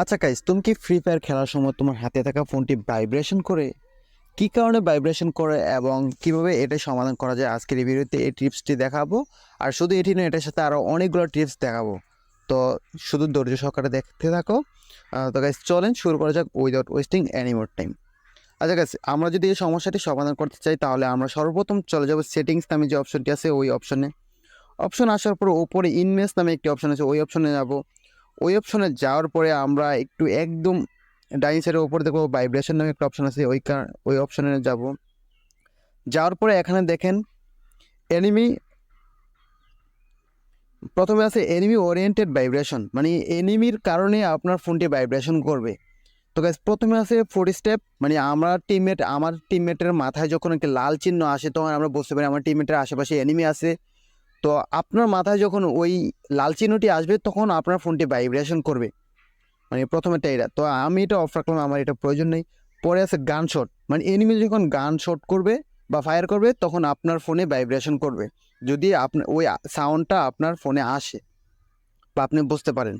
আচ্ছা গাইস তুমি কি ফ্রি ফায়ার খেলার সময় তোমার হাতে থাকা ফোনটি ভাইব্রেশন করে? কি কারণে ভাইব্রেশন করে এবং কীভাবে এটা সমাধান করা যায়? আজকের ভিডিওতে এই টিপসটি দেখাবো। আর শুধু এটি নয়, এটার সাথে আরও অনেকগুলো টিপস দেখাবো। তো শুধু ধৈর্য সহকারে দেখতে থাকো। তো গাইস চলেন শুরু করা যাক without wasting any more time আচ্ছা গাইস আমরা যদি এই সমস্যাটি সমাধান করতে চাই, তাহলে আমরা সর্বপ্রথম চলে যাব সেটিংস নামে যে অপশনটি আছে, ওই অপশনে অপশন আসার পর ওপরে ইনভেস্ট নামে একটি অপশন আছে, ওই অপশনে যাব। ওই অপশনে যাওয়ার পরে আমরা একটু একদম ডাইন সাইডের উপরে দেখব ভাইব্রেশন নামে একটা অপশন আছে, ওই কার- ওই অপশনে যাব। যাওয়ার পরে এখানে দেখেন এনিমি প্রথমে আছে এনিমি ওরিয়েন্টেড ভাইব্রেশন মানে এনিমির কারণে আপনার ফোনটি ভাইব্রেশন করবে। তো গাইস প্রথমে আছে ফোর স্টেপ মানে আমরা টিমমেট আমার টিমমেটের মাথায় যখন একটা লাল চিহ্ন আসে, তখন আমরা বুঝতে পারি আমার টিমমেটের আশেপাশে এনিমি আছে। তো আপনার মাথায় যখন ওই লাল চিহ্নটি আসবে, তখন আপনার ফোনটি ভাইব্রেশন করবে। মানে প্রথমেটা এটা। তো আমি এটা অফ রাখলাম, আমার এটা প্রয়োজন নেই। পরে আছে গান শট মানে এনিমি যখন গান শট করবে বা ফায়ার করবে, তখন আপনার ফোনে ভাইব্রেশন করবে। যদি আপনার ওই সাউন্ডটা আপনার ফোনে আসে বা আপনি বুঝতে পারেন।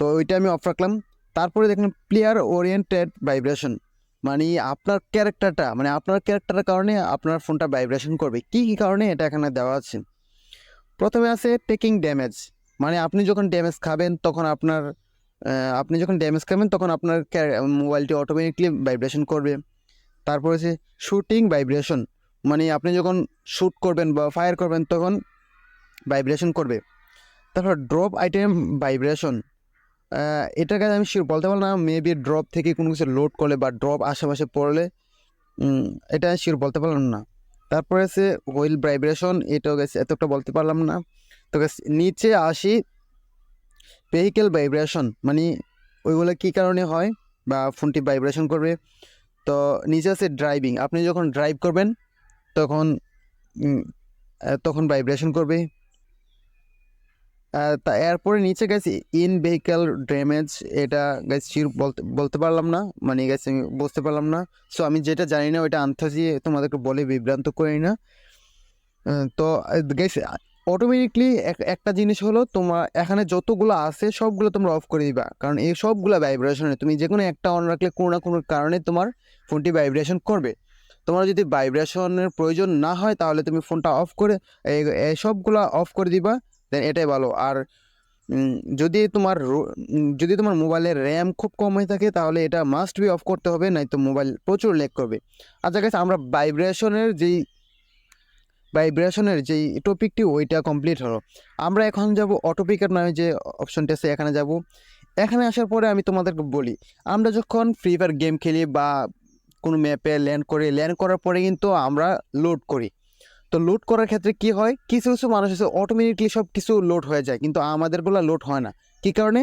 তো ওইটা আমি অফ রাখলাম। তারপরে দেখলাম প্লেয়ার ওরিয়েন্টেড ভাইব্রেশন মানে আপনার ক্যারেক্টারটা মানে আপনার ক্যারেক্টারের কারণে আপনার ফোনটা ভাইব্রেশন করবে। কী কী কারণে এটা এখানে দেওয়া আছে? প্রথমে আছে টেকিং ড্যামেজ মানে আপনি যখন ড্যামেজ খাবেন তখন আপনার আপনি যখন ড্যামেজ খাবেন তখন আপনার মোবাইলটি অটোমেটিকলি ভাইব্রেশন করবে। তারপর হচ্ছে শুটিং ভাইব্রেশন মানে আপনি যখন শ্যুট করবেন বা ফায়ার করবেন তখন ভাইব্রেশন করবে। তারপর ড্রপ আইটেম ভাইব্রেশন এটাকে আমি শিওর বলতে পারলাম না মেবি ড্রপ থেকে কোনো কিছু লোড করলে বা ড্রপ আশেপাশে পড়লে এটা শিওর বলতে পারলাম না। তারপরে আছে হুইল ভাইব্রেশন এটাও গেছে এত একটা বলতে পারলাম না। তো গেছে নিচে আসি ভেহিকেল ভাইব্রেশন মানে ওইগুলো কী কারণে হয় বা ফোনটি ভাইব্রেশন করবে? তো নিচে আছে ড্রাইভিং আপনি যখন ড্রাইভ করবেন, তখন তখন ভাইব্রেশন করবে। তা এরপরে নিচে গেছে ইন ভেহিক্যাল ড্যামেজ এটা গাইস শির বলতে বলতে পারলাম না মানে গেছে আমি বুঝতে পারলাম না। সো আমি যেটা জানি না, ওইটা আন্তাজি তোমাদেরকে বলে বিভ্রান্ত করি না। তো গেস অটোমেটিকলি একটা জিনিস হলো, তোমার এখানে যতগুলো আছে, সবগুলো তোমরা অফ করে দিবা। কারণ এই সবগুলো ভাইব্রেশনে তুমি যে কোনো একটা অন রাখলে, কোনো না কোনো কারণে তোমার ফোনটি ভাইব্রেশন করবে। তোমার যদি ভাইব্রেশনের প্রয়োজন না হয়, তাহলে তুমি ফোনটা অফ করে, এই সবগুলো অফ করে দিবা। দেন এটাই ভালো। আর যদি তোমার যদি তোমার মোবাইলের র্যাম খুব কম হয়ে থাকে, তাহলে এটা মাস্ট বি অফ করতে হবে নয়তো মোবাইল প্রচুর লেগ করবে। আচ্ছা গেছে আমরা ভাইব্রেশনের যেই ভাইব্রেশনের যেই টপিকটি ওইটা কমপ্লিট হলো। আমরা এখন যাব অটোপিকার নামে যে অপশনটি আছে, এখানে যাব। এখানে আসার পরে আমি তোমাদেরকে বলি, আমরা যখন ফ্রি ফায়ার গেম খেলি বা কোনো ম্যাপে ল্যান্ড করি ল্যান্ড করার পরে কিন্তু আমরা লোড করি। তো লোড করার ক্ষেত্রে কি হয়? কিছু কিছু মানুষ আছে অটোমেটিকলি সব কিছু লোড হয়ে যায়, কিন্তু আমাদেরগুলো লোড হয় না। কী কারণে?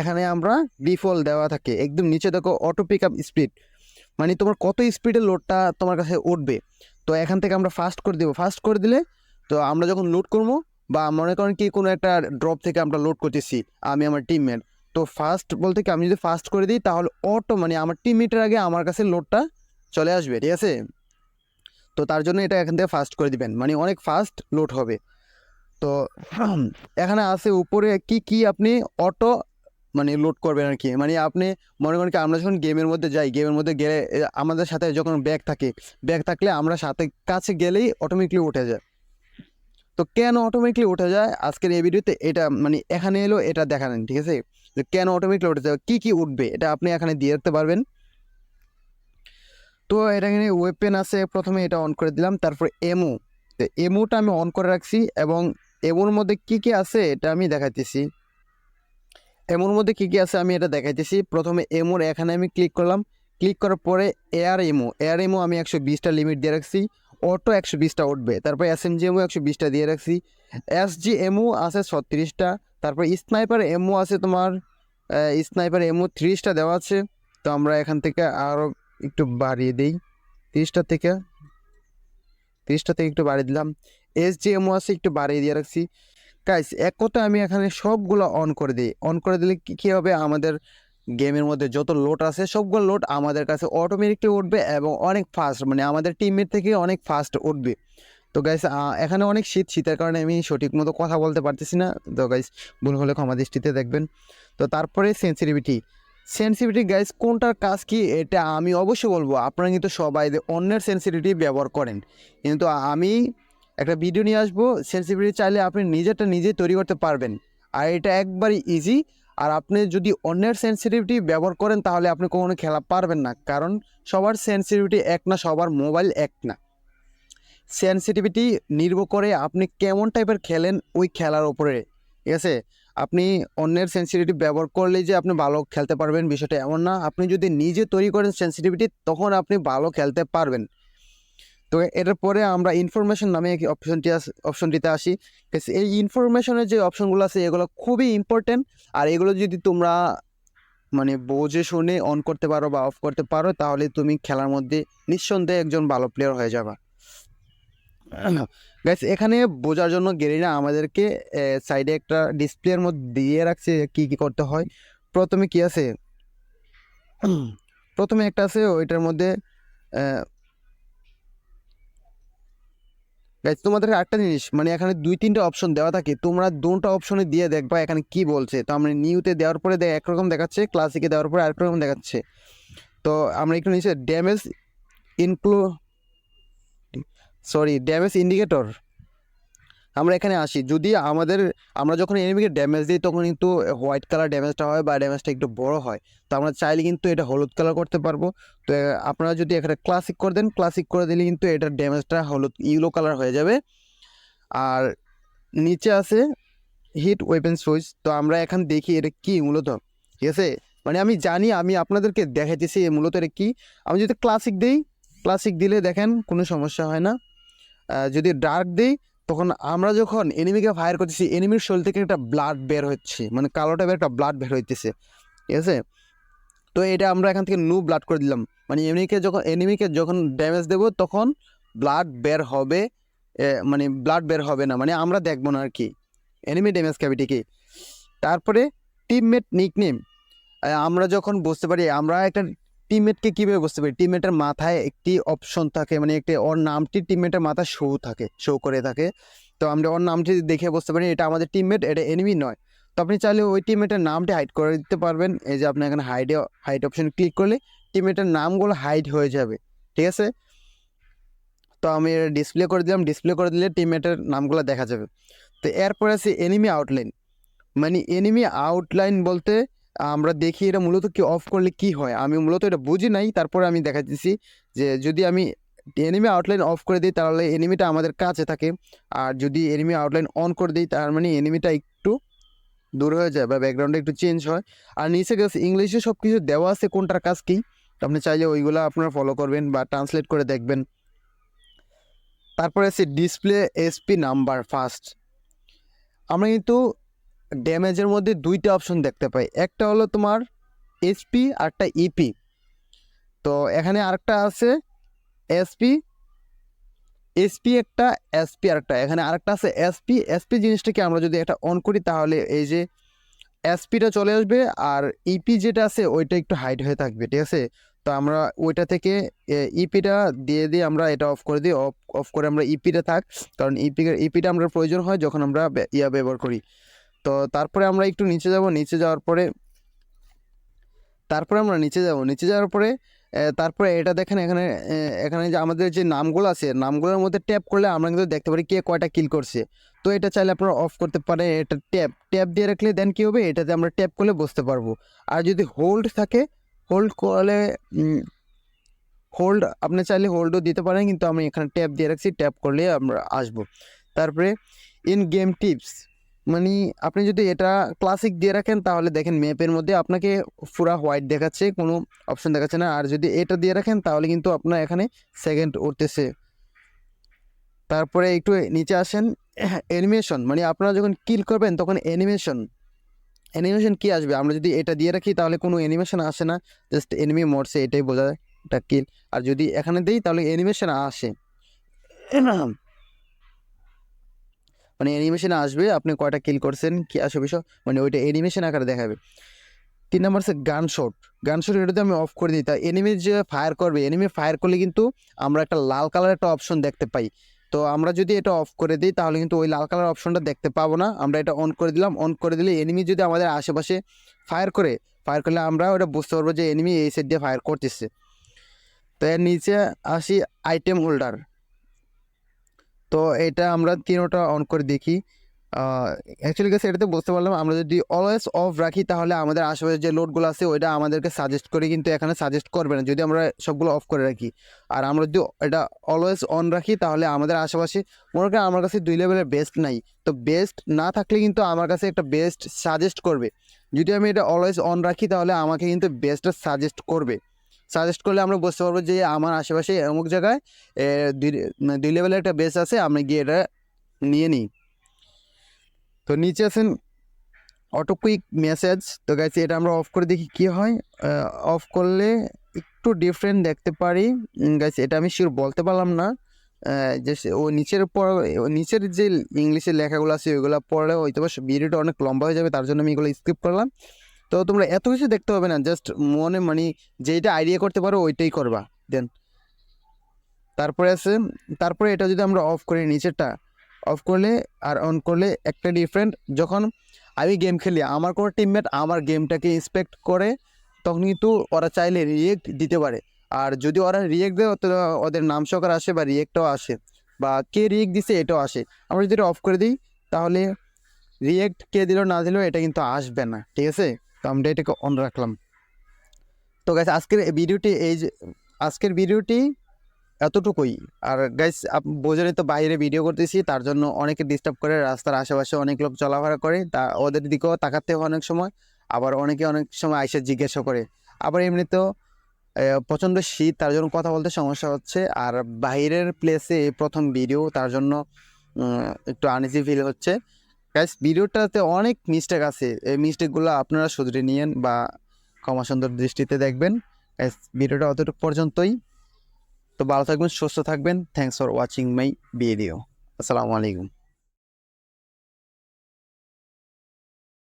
এখানে আমরা ডিফল্ট দেওয়া থাকে। একদম নিচে দেখো অটো পিক আপ স্পিড মানে তোমার কত স্পিডে লোডটা তোমার কাছে উঠবে? তো এখান থেকে আমরা ফাস্ট করে দেবো। ফাস্ট করে দিলে তো আমরা যখন লোড করব বা মনে করেন কি কোনো একটা ড্রপ থেকে আমরা লোড করতেছি, আমি আমার টিমমেট তো ফাস্ট বলতে কি আমি যদি ফাস্ট করে দিই, তাহলে অটো মানে আমার টিমমেটের আগে আমার কাছে লোডটা চলে আসবে, ঠিক আছে? তো তার জন্য এটা এখান থেকে ফাস্ট করে দিবেন। মানে অনেক ফাস্ট লোড হবে। তো এখানে আছে উপরে কি কি আপনি অটো মানে লোড করবেন আর কি। মানে আপনি মনে করেন কি আমরা যখন গেমের মধ্যে যাই গেমের মধ্যে গেলে আমাদের সাথে যখন ব্যাগ থাকে ব্যাগ থাকলে আমরা সাথে কাছে গেলেই অটোমেটিকলি উঠে যায়। তো কেন অটোমেটিকলি উঠে যায়? আজকের এই ভিডিওতে এটা মানে এখানে এলো, এটা দেখালেন, ঠিক আছে? যে কেন অটোমেটিকলি উঠে যায়? কী কী উঠবে? এটা আপনি এখানে দিয়ে রাখতে পারবেন। তো এটা এখানে ওয়েপেন আছে, প্রথমে এটা অন করে দিলাম, তারপর এমো তো এমোটা আমি অন করে রাখছি এবং এমোর মধ্যে কি কি আছে এটা আমি দেখাইতেছি। এমোর মধ্যে কি কি আছে আমি এটা দেখাইতেছি। প্রথমে এমোর এখানে আমি ক্লিক করলাম। ক্লিক করার পরে এয়ার এমো এয়ার এমো আমি একশো বিশটা লিমিট দিয়ে রাখছি। অটো একশো বিশটা উঠবে। তারপর এস এম জি এমও একশো বিশটা দিয়ে রাখছি। এস জি এমও আছে ছত্রিশটা। তারপর স্নাইপার এমও আছে তোমার স্নাইপার এমও ত্রিশটা দেওয়া আছে। তো আমরা এখান থেকে আরও একটু বাড়িয়ে দিই। তিরিশটা থেকে তিরিশটা থেকে একটু বাড়িয়ে দিলাম। এস জি এমও আছে, একটু বাড়িয়ে দিয়ে রাখছি। গাইস এক কথা আমি এখানে সবগুলো অন করে দিই। অন করে দিলে কি, কী হবে? আমাদের গেমের মধ্যে যত লোড আছে, সবগুলো লোড আমাদের কাছে অটোমেটিকলি উঠবে এবং অনেক ফাস্ট মানে আমাদের টিমের থেকে অনেক ফাস্ট উঠবে। তো গাইস এখানে অনেক শীত, শীতের কারণে আমি সঠিক মতো কথা বলতে পারতেছি না। তো গাইস ভুল হলে ক্ষমা দৃষ্টিতে দেখবেন। তো তারপরে সেন্সিটিভিটি সেন্সিটিভিটি গাইস কোনটার কাজ কি এটা আমি অবশ্যই বলব। আপনারা কিন্তু সবাই অন্যের সেন্সিটিভিটি ব্যবহার করেন। কিন্তু আমি একটা ভিডিও নিয়ে আসব। সেন্সিটিভিটি চাইলে আপনি নিজেরটা নিজেই তৈরি করতে পারবেন। আর এটা একবারই ইজি আর আপনি যদি অন্যের সেন্সিটিভিটি ব্যবহার করেন, তাহলে আপনি কখনো খেলা পারবেন না। কারণ সবার সেন্সিটিভিটি এক না, সবার মোবাইল এক না। সেন্সিটিভিটি নির্ভর করে আপনি কেমন টাইপের খেলেন ওই খেলার ওপরে ঠিক আছে? আপনি অন্যের সেন্সিটিভিটি ব্যবহার করলেই যে আপনি ভালো খেলতে পারবেন, বিষয়টা এমন না। আপনি যদি নিজে তৈরি করেন সেন্সিটিভিটি তখন আপনি ভালো খেলতে পারবেন। তো এটার পরে আমরা ইনফরমেশন নামে অপশনটি অপশনটিতে আসি এই ইনফরমেশনের যে অপশনগুলো আছে, এগুলো খুবই ইম্পর্টেন্ট আর এগুলো যদি তোমরা মানে বোঝে শুনে অন করতে পারো বা অফ করতে পারো, তাহলে তুমি খেলার মধ্যে নিঃসন্দেহে একজন ভালো প্লেয়ার হয়ে যাবা। গাইস এখানে বোঝার জন্য গেরিনা আমাদেরকে সাইডে একটা ডিসপ্লের মধ্যে দিয়ে রাখছে কি কি করতে হয়। প্রথমে কি আছে? প্রথমে একটা আছে, ওইটার মধ্যে গাইস তোমাদের একটা জিনিস মানে এখানে দুই তিনটা অপশন দেওয়া থাকে। তোমরা দুটো অপশনে দিয়ে দেখবা এখানে কি বলছে। তো আমরা নিউতে দেওয়ার পরে একরকম দেখাচ্ছে ক্লাসিকে দেওয়ার পরে আরেক রকম দেখাচ্ছে। তো আমরা একটু নিচে ড্যামেজ ইনক্লু সরি ড্যামেজ ইন্ডিকেটর আমরা এখানে আসি। যদি আমাদের, আমরা যখন এনিমিকে ড্যামেজ দিই, তখন কিন্তু হোয়াইট কালার ড্যামেজটা হয় বা ড্যামেজটা একটু বড় হয়। তো আমরা চাইলে কিন্তু এটা হলুদ কালার করতে পারব। তো আপনারা যদি এখানে ক্লাসিক করে দেন ক্লাসিক করে দিলে কিন্তু এটার ড্যামেজটা হলুদ ইউলো কালার হয়ে যাবে। আর নিচে আছে হিট ওয়েপেন সুইচ তো আমরা এখন দেখি এটা কি মূলত। ঠিক আছে? মানে আমি জানি, আমি আপনাদেরকে দেখাইতেছি মূলত এটা কী। আমি যদি ক্লাসিক দিই ক্লাসিক দিলে দেখেন কোনো সমস্যা হয় না। যদি ডার্ক দিই, তখন আমরা যখন এনিমিকে ফায়ার করতেছি এনিমির শরীর থেকে একটা ব্লাড বের হচ্ছে মানে কালো টাইপের একটা ব্লাড বের হইতেছে, ঠিক আছে? তো এটা আমরা এখান থেকে নু ব্লাড করে দিলাম। মানে এনিমিকে যখন এনিমিকে যখন ড্যামেজ দেব, তখন ব্লাড বের হবে মানে ব্লাড বের হবে না মানে আমরা দেখব না আর কি এনিমি ড্যামেজ ক্যাভিটিকে তারপরে টিমমেট নিকনেম আমরা যখন বুঝতে পারি, আমরা একটা টিমমেটকে কীভাবে বুঝতে পারি? টিমমেটের মাথায় একটি অপশন থাকে মানে একটি ওর নামটি টিমমেটের মাথায় শো থাকে শো করে থাকে। তো আমরা ওর নামটি দেখে বুঝতে পারি, এটা আমাদের টিমমেট এটা এনিমি নয়। তো আপনি চাইলে ওই টিমমেটের নামটি হাইড করে দিতে পারবেন। এই যে আপনি এখানে হাইডে হাইড অপশন ক্লিক করলে টিমমেটের নামগুলো হাইড হয়ে যাবে, ঠিক আছে? তো আমি ডিসপ্লে করে দিলাম ডিসপ্লে করে দিলে টিমমেটের নামগুলো দেখা যাবে। তো এরপরে আছে এনিমি আউটলাইন মানে এনিমি আউটলাইন বলতে আমরা দেখি এটা মূলত কি অফ করলে কি হয়? আমি মূলত এটা বুঝি নাই, তারপরে আমি দেখা দেখাচ্ছি যে যদি আমি এনিমি আউটলাইন অফ করে দিই, তাহলে এনিমিটা আমাদের কাছে থাকে। আর যদি এনিমি আউটলাইন অন করে দিই, তার মানে এনিমিটা একটু দূর হয়ে যায় বা ব্যাকগ্রাউন্ডে একটু চেঞ্জ হয়। আর নিচে গেছে ইংলিশে সব কিছু দেওয়া আছে কোনটার কাজ কী? আপনি চাইলে ওইগুলো আপনারা ফলো করবেন বা ট্রান্সলেট করে দেখবেন। তারপরে আছে ডিসপ্লে এসপি নাম্বার ফার্স্ট আমরা কিন্তু ড্যামেজের মধ্যে দুইটা অপশন দেখতে পাই। একটা হলো তোমার এসপি একটা ইপি তো এখানে আরেকটা আছে এসপি এসপি একটা এসপি আরেকটা। এখানে আরেকটা আছে এসপি এসপি জিনিসটাকে আমরা যদি এটা অন করি, তাহলে এই যে এসপিটা চলে আসবে আর ইপি যেটা আছে, ওইটা একটু হাইড হয়ে থাকবে, ঠিক আছে? তো আমরা ওইটা থেকে ইপিটা দিয়ে দিয়ে আমরা এটা অফ করে দিই। অফ অফ করে আমরা ইপিটা থাক। কারণ ইপি ইপিটা আমরা প্রয়োজন হয় যখন আমরা ইয়া ব্যবহার করি। তো তারপরে আমরা একটু নিচে যাব, নিচে যাওয়ার পরে, তারপরে আমরা নিচে যাব, নিচে যাওয়ার পরে তারপরে এটা দেখেন এখানে এখানে যে আমাদের যে নামগুলো আছে, নামগুলোর মধ্যে ট্যাপ করলে আমরা কিন্তু দেখতে পারি কে কয়টা কিল করছে। তো এটা চাইলে আপনারা অফ করতে পারেন, এটা ট্যাপ ট্যাপ দিয়ে রাখলে দেন কী হবে? এটাতে আমরা ট্যাপ করলে বসতে পারব। আর যদি হোল্ড থাকে হোল্ড করলে হোল্ড আপনি চাইলে হোল্ডও দিতে পারেন, কিন্তু আমি এখানে ট্যাপ দিয়ে রাখছি, ট্যাপ করলে আমরা আসব। তারপরে ইন গেম টিপস মানে আপনি যদি এটা ক্লাসিক দিয়ে রাখেন, তাহলে দেখেন ম্যাপের মধ্যে আপনাকে পুরা হোয়াইট দেখাচ্ছে, কোনো অপশন দেখাচ্ছে না। আর যদি এটা দিয়ে রাখেন, তাহলে কিন্তু আপনার এখানে সেকেন্ড উঠতেছে। তারপরে একটু নিচে আসেন অ্যানিমেশন মানে আপনারা যখন কিল করবেন, তখন অ্যানিমেশন অ্যানিমেশন কি আসবে? আমরা যদি এটা দিয়ে রাখি, তাহলে কোনো অ্যানিমেশন আসে না জাস্ট এনিমি মরছে, এটাই বোঝা এটা কিল আর যদি এখানে দিই, তাহলে অ্যানিমেশন আসে। মানে অ্যানিমেশনে আসবে, আপনি কয়টা কিল করছেন, কি আসে বিষয় মানে ওইটা অ্যানিমেশন আকারে দেখাবে। তিন নম্বর হচ্ছে গান শট গান শট এটাতে আমি অফ করে দিই, তা এনিমি যে ফায়ার করবে এনিমি ফায়ার করলে কিন্তু আমরা একটা লাল কালার একটা অপশন দেখতে পাই। তো তো আমরা যদি এটা অফ করে দিই, তাহলে কিন্তু ওই লাল কালার অপশনটা দেখতে পাবো না। আমরা এটা অন করে দিলাম অন করে দিলে এনিমি যদি আমাদের আশেপাশে ফায়ার করে ফায়ার করলে আমরা ওটা বুঝতে পারব যে এনিমি এই সাইড দিয়ে ফায়ার করতেছে। তো এর নিচে আসি আইটেম হোল্ডার তো এটা আমরা তিনোটা অন করে দেখি। অ্যাকচুয়ালি গেছে এটাতে বুঝতে পারলাম, আমরা যদি অলওয়েজ অফ রাখি, তাহলে আমাদের আশেপাশে যে লোডগুলো আছে, ওইটা আমাদেরকে সাজেস্ট করে, কিন্তু এখানে সাজেস্ট করবে না, যদি আমরা সবগুলো অফ করে রাখি। আর আমরা যদি এটা অলওয়েজ অন রাখি, তাহলে আমাদের আশেপাশে, মনে করেন আমার কাছে দুই লেভেলের বেস্ট নাই। তো বেস্ট না থাকলে কিন্তু আমার কাছে একটা বেস্ট সাজেস্ট করবে। যদি আমি এটা অলওয়েজ অন রাখি, তাহলে আমাকে কিন্তু বেস্টটা সাজেস্ট করবে। সাজেস্ট করলে আমরা বুঝতে পারব যে আমার আশেপাশে অমুক জায়গায় দুই লেভেলের একটা বেস আছে, আমি গিয়ে এটা নিয়ে নিই। তো নিচে আছেন অটো কুইক মেসেজ তো গাইছে এটা আমরা অফ করে দেখি কি হয়। অফ করলে একটু ডিফারেন্ট দেখতে পারি। গাইছে এটা আমি শিওর বলতে পারলাম না। যে ও নিচের পর, নিচের যে ইংলিশের লেখাগুলো আছে, ওইগুলো পড়লে হয়তো ভিডিওটা অনেক লম্বা হয়ে যাবে, তার জন্য আমি এগুলো স্কিপ করলাম। তো তোমরা এত কিছু দেখতে হবে না জাস্ট মনে মানে যেটা আইডিয়া করতে পারো ওইটাই করবা দেন তারপরে আছে, তারপরে এটা যদি আমরা অফ করি নিচেরটা অফ করলে আর অন করলে একটা ডিফারেন্ট যখন আমি গেম খেলি, আমার কোনো টিমমেট আমার গেমটাকে ইন্সপেক্ট করে, তখন কিন্তু ওরা চাইলে রিয়েক্ট দিতে পারে। আর যদি ওরা রিয়েক্ট দেয় ওদের নাম সহকার আসে বা রিয়েক্টও আসে, বা কে রিয়েক্ট দিছে এটাও আসে। আমরা যদি অফ করে দিই, তাহলে রিয়েক্ট কে দিল না দিল, এটা কিন্তু আসবে না, ঠিক আছে? তো আমরা এটাকে অন রাখলাম। তো গাইস আজকের ভিডিওটি এই যে, আজকের ভিডিওটি এতটুকুই। আর গাইস বোঝেনি তো বাইরে ভিডিও করতেছি, তার জন্য অনেকে ডিস্টার্ব করে, রাস্তার আশেপাশে অনেক লোক চলাফেরা করে, তা ওদের দিকেও তাকাতে হয় অনেক সময়, আবার অনেকে অনেক সময় আইসে জিজ্ঞাসা করে। আবার এমনিতেও প্রচণ্ড শীত, তার জন্য কথা বলতে সমস্যা হচ্ছে, আর বাইরের প্লেসে প্রথম ভিডিও তার জন্য একটু আনইজি ফিল হচ্ছে। গাইস ভিডিওটাতে অনেক মিস্টেক আছে। এই মিস্টেকগুলো আপনারা শুধরে নিয়েন বা ক্ষমা সুন্দর দৃষ্টিতে দেখবেন। গাইস ভিডিওটা অতটুকু পর্যন্তই। তো ভালো থাকবেন, সুস্থ থাকবেন। Thanks for watching my video আসসালামু আলাইকুম।